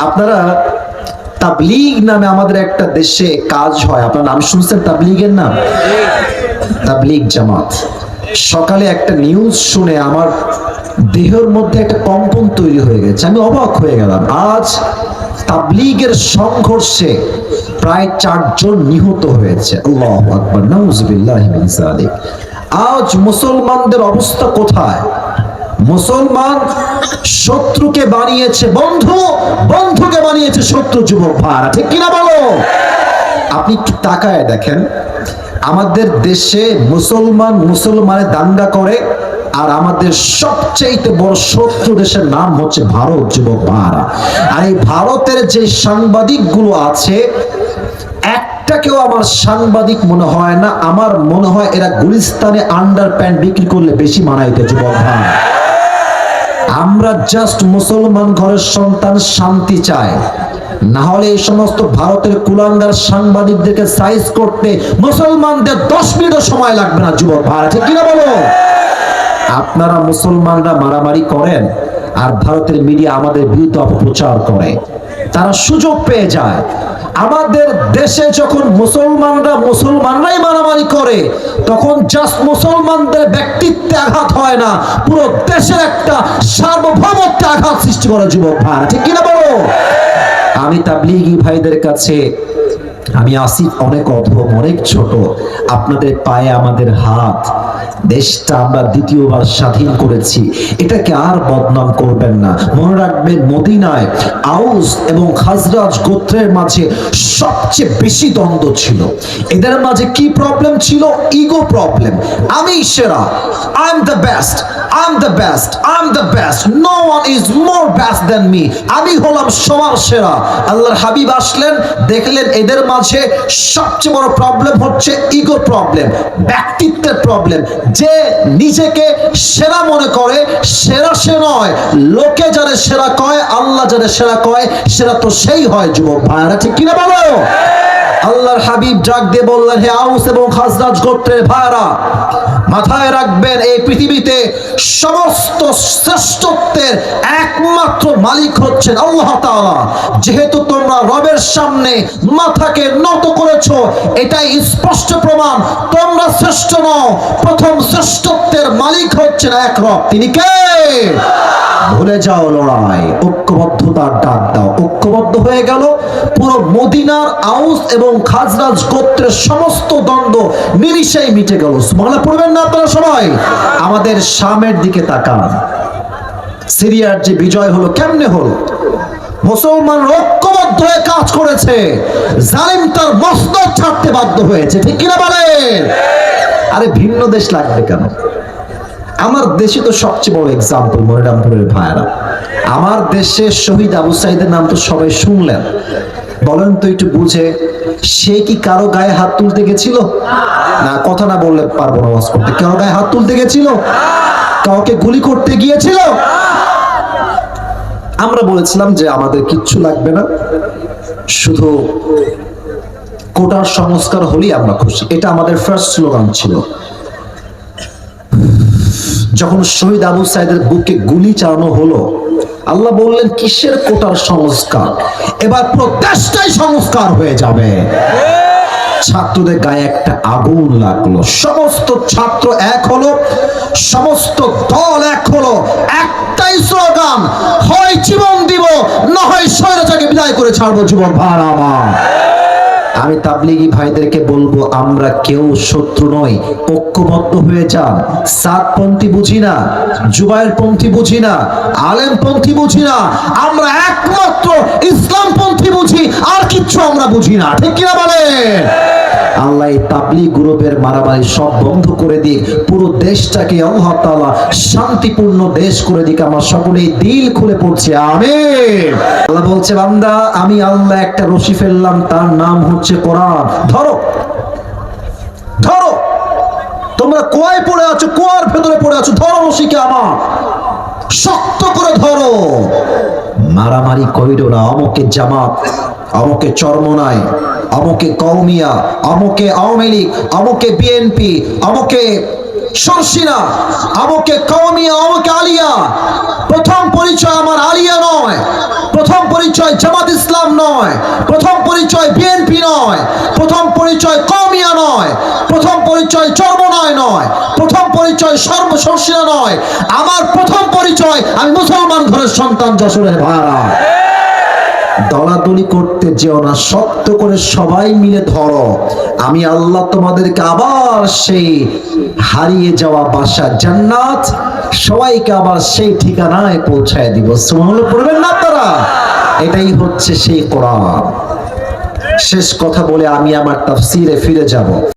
আপনারা তাবলিগ নামে আমাদের একটা দেশে কাজ হয়। আপনার নাম শুনছেন তাবলিগের নাম? তাবলিগ জামাত। সকালে একটা নিউজ শুনে আমার দেহের মধ্যে একটা কম্পন তৈরি হয়ে গেছে। আমি অবাক হয়ে গেলাম। আজ তাবলিগের সংঘর্ষে প্রায় চারজন নিহত হয়েছে। আল্লাহু আকবার, নাউজুবিল্লাহি আজ মুসলমানদের অবস্থা কোথায়? মুসলমান শত্রুকে বানিয়েছে বন্ধু, বন্ধুকে বানিয়েছে শত্রু যুবক ভাড়া ঠিক কিনা বলো? আপনি তাকায় দেখেন, আমাদের দেশে মুসলমান মুসলমানের দাঙ্গা করে, আর আমাদের সবচেয়ে বড় শত্রু দেশের নাম হচ্ছে ভারত যুবক ভাড়া আর এই ভারতের যে সাংবাদিকগুলো আছে, একটাকেও আমার সাংবাদিক মনে হয় না, আমার মনে হয় এরা গুলিস্তানে আন্ডার প্যান্ট বিক্রি করলে বেশি মানাইতে যুবক ভাই আমরা জাস্ট মুসলমান ঘরের সন্তান শান্তি চাই। না হলে এই সমস্ত ভারতের কুলাঙ্গার সাংবাদিকদেরকে সাইজ করতে মুসলমানদের দশ মিনিটও সময় লাগবে না, যুবক ভাই ঠিক কিনা বলো? আপনারা মুসলমানরা মারামারি করেন আর ভারতের মিডিয়া আমাদের বিরুদ্ধে অপপ্রচার করে। তারা সুযোগ পেয়ে যায়। আমাদের দেশে যখন মুসলমানরা মুসলমানরাই মারামারি করে, তখন জাস্ট মুসলমানদের ব্যক্তিত্বে আঘাত হয় না। পুরো দেশের একটা সার্বভৌমত্বে আঘাত সৃষ্টি করে যুবক ভাই ঠিক কিনা বলো? আমি তাবলিগি ভাইদের কাছে, আমি আসি অনেক অধম, অনেক ছোট। আপনাদের পায়ে আমাদের হাত দেশটা আমরা দ্বিতীয়বার স্বাধীন করেছি। এটাকে আর বদনাম করবেন না। মনে রাখবেন, মদিনায় আউস এবং খাজরাজ গোত্রের মাঝে সবচেয়ে বেশি দ্বন্দ্ব ছিল। এদের মাঝে কি প্রবলেম ছিল? ইগো প্রবলেম আমি সেরা। I am the best I am the best I am the best no one is more best than me আমি হলাম সবার সেরা। আল্লাহর হাবিব আসলেন, দেখলেন এদের মাঝে সবচেয়ে বড় প্রবলেম হচ্ছে ইগো প্রবলেম ব্যক্তিত্বের প্রবলেম যে নিজেকে সেরা মনে করে, সেরা সে নয়। লোকে যারা সেরা কয়, আল্লাহ যারা সেরা কয়, সেরা তো সেই হয় যুবক ভাইরা ঠিক কিনা বলো? আল্লাহর হাবিব ডাক দিয়ে বললেন, হে আউস এবং খাজরাজ গোত্রের ভাইরা মাথায় রাখবেন, এই পৃথিবীতে সমস্ত শ্রেষ্ঠত্বের একমাত্র মালিক হচ্ছেন আল্লাহ তাআলা। যেহেতু তোমরা রবের সামনে মাথাকে নত করেছ, এটাই স্পষ্ট প্রমাণ। তোমরা শ্রেষ্ঠ নও, প্রথম শ্রেষ্ঠত্বের মালিক হচ্ছেন এক রব। তিনি কে? ভুলে যাও লড়াই। ঐক্যবদ্ধতার ডাক দাও। ঐক্যবদ্ধ হয়ে গেল পুরো মদিনার আউস এবং খাজরাজ গোত্রের সমস্ত দ্বন্দ্ব নিমিশেই মিটে গেল। বাংলা পড়বেন না আপনারা সবাই? আমাদের শামের দিকে তাকান। সিরিয়ার যে বিজয় হলো কেমনে হলো? মুসলমান ঐক্যবদ্ধ হয়ে কাজ করেছে। জালিম তার মস্তক ছাড়তে বাধ্য হয়েছে। ঠিক কিনা বলেন? আরে ভিন্ন দেশ লাগবে কেন? আমার দেশে তো সবচেয়ে বড় এক্সাম্পল মনিরামপুরের ভাইরা আমার দেশে শহীদ আবু সাইদের নাম তো সবাই শুনলেন। বলেন তো একটু বুঝে, সে কি কারও গায়ে হাত তুলতে গেছিল? না, কথা না বললে পারব না করতে। কারও গায়ে হাত তুলতে গেছিল? কাউকে গুলি করতে গিয়েছিল? আমরা বলেছিলাম যে আমাদের কিচ্ছু লাগবে না। শুধু কোটার সংস্কার হলেই আমরা খুশি। এটা আমাদের ফার্স্ট স্লোগান ছিল। যখন শহীদ আবু সাইদের বুকে গুলি চালানো হলো, আল্লাহ বললেন, কিসের কোটার সংস্কার? এবার পুরো দেশটাই সংস্কার হয়ে যাবে। ছাত্রদের গায়ে একটা আগুন লাগল। সমস্ত ছাত্র এক হলো, সমস্ত দল এক হলো। একটাই স্লোগান, হয় জীবন দিব, না হয় স্বৈরাচারকে বিদায় করে ছাড়বো যুবক ভাড়া আমার। আমি তাবলিগি ভাইদেরকে বলব, আমরা কেউ শত্রু নই, ঐক্যবদ্ধ হয়ে যান। সাতপন্থী বুঝি না জুবাইর পন্থী বুঝি না আলেম পন্থী বুঝি না, আমরা একমাত্র ইসলাম পন্থী বুঝি, আর কিচ্ছু আমরা বুঝি না। ঠিক কিনা বলে আল্লাহ এই তাবলিগ গ্রুপের মারামারি সব বন্ধ করে দিয়ে পুরো দেশটাকে আল্লাহ তাআলা শান্তিপূর্ণ দেশ করে দিক, আমরা সকলেই দিল খুলে পড়ছে, আমিন। আল্লাহ বলছে, বান্দা, আমি আল্লাহ একটা রশি ফেললাম, তার নাম হচ্ছে কোরআন। ধরো। ধরো। তোমরা কুয়ায় পড়ে আছো, কুয়ার ভেতরে পড়ে আছো, ধরো রশিকে আমার। শক্ত করে ধরো। মারামারি করিল না। অমুকে জামাত অমকে চরমনায় আমাকে কৌমিয়া আমাকে আওয়ামী লীগ, আমাকে বিএনপি অমকে সরসিনা আমাকে কওমিয়া আমাকে আলিয়া। প্রথম পরিচয় আমার আলিয়া নয়, প্রথম পরিচয় জামাত ইসলাম নয়, প্রথম পরিচয় বিএনপি নয়, প্রথম পরিচয় কমিয়া নয়, প্রথম পরিচয় চর্মনয় নয়, প্রথম পরিচয় সর্ব সর্বশর্ষিয়া নয়। আমার প্রথম পরিচয়, আমি মুসলমান ঘরের সন্তান যশোরের ভাড়া দলাদলি করতে যেও না, শক্ত করে সবাই মিলে ধরো। আমি আল্লাহ তোমাদেরকে আবার সেই হারিয়ে যাওয়া বাসা জান্নাত সবাইকে আবার সেই ঠিকানায় পৌঁছায় দিব। সুবহানাল্লাহ পড়বেন না তারা এটাই হচ্ছে সেই কোরআন। শেষ কথা বলে আমি আমার তাফসিরে ফিরে যাব।